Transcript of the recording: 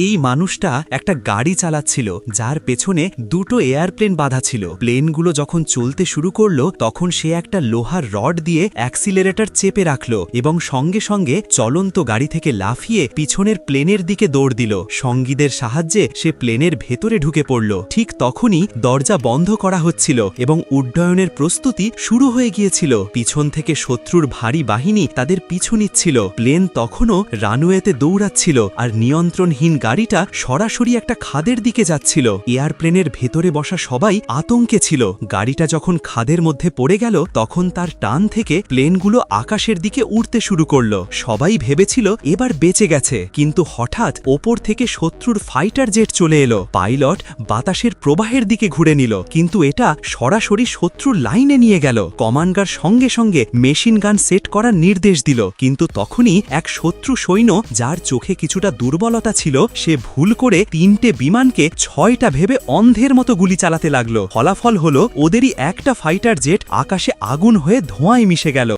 এই মানুষটা একটা গাড়ি চালাচ্ছিল, যার পেছনে দুটো এয়ারপ্লেন বাঁধা ছিল। প্লেনগুলো যখন চলতে শুরু করল, তখন সে একটা লোহার রড দিয়ে অ্যাক্সিলারেটর চেপে রাখল এবং সঙ্গে সঙ্গে চলন্ত গাড়ি থেকে লাফিয়ে পিছনের প্লেনের দিকে দৌড় দিল। সঙ্গীদের সাহায্যে সে প্লেনের ভেতরে ঢুকে পড়ল। ঠিক তখনই দরজা বন্ধ করা হচ্ছিল এবং উড্ডয়নের প্রস্তুতি শুরু হয়ে গিয়েছিল। পিছন থেকে শত্রুর ভারী বাহিনী তাদের পিছু নিচ্ছিল। প্লেন তখনও রানওয়েতে দৌড়াচ্ছিল আর নিয়ন্ত্রণহীন গাড়িটা সরাসরি একটা খাদের দিকে যাচ্ছিল। এয়ারপ্লেনের ভেতরে বসা সবাই আতঙ্কে ছিল। গাড়িটা যখন খাদের মধ্যে পড়ে গেল, তখন তার টান থেকে প্লেনগুলো আকাশের দিকে উড়তে শুরু করল। সবাই ভেবেছিল এবার বেঁচে গেছে, কিন্তু হঠাৎ ওপর থেকে শত্রুর ফাইটার জেট চলে এলো। পাইলট বাতাসের প্রবাহের দিকে ঘুরে নিল, কিন্তু এটা সরাসরি শত্রুর লাইনে নিয়ে গেল। কমান্ডার সঙ্গে সঙ্গে মেশিন গান সেট করার নির্দেশ দিল, কিন্তু তখনই এক শত্রু সৈন্য, যার চোখে কিছুটা দুর্বলতা ছিল সে ভুল করে তিনটে বিমানকে ছয়টা ভেবে অন্ধের মতো গুলি চালাতে লাগল। ফলাফল হলো, ওদেরই একটা ফাইটার জেট আকাশে আগুন হয়ে ধোঁয়ায় মিশে গেল।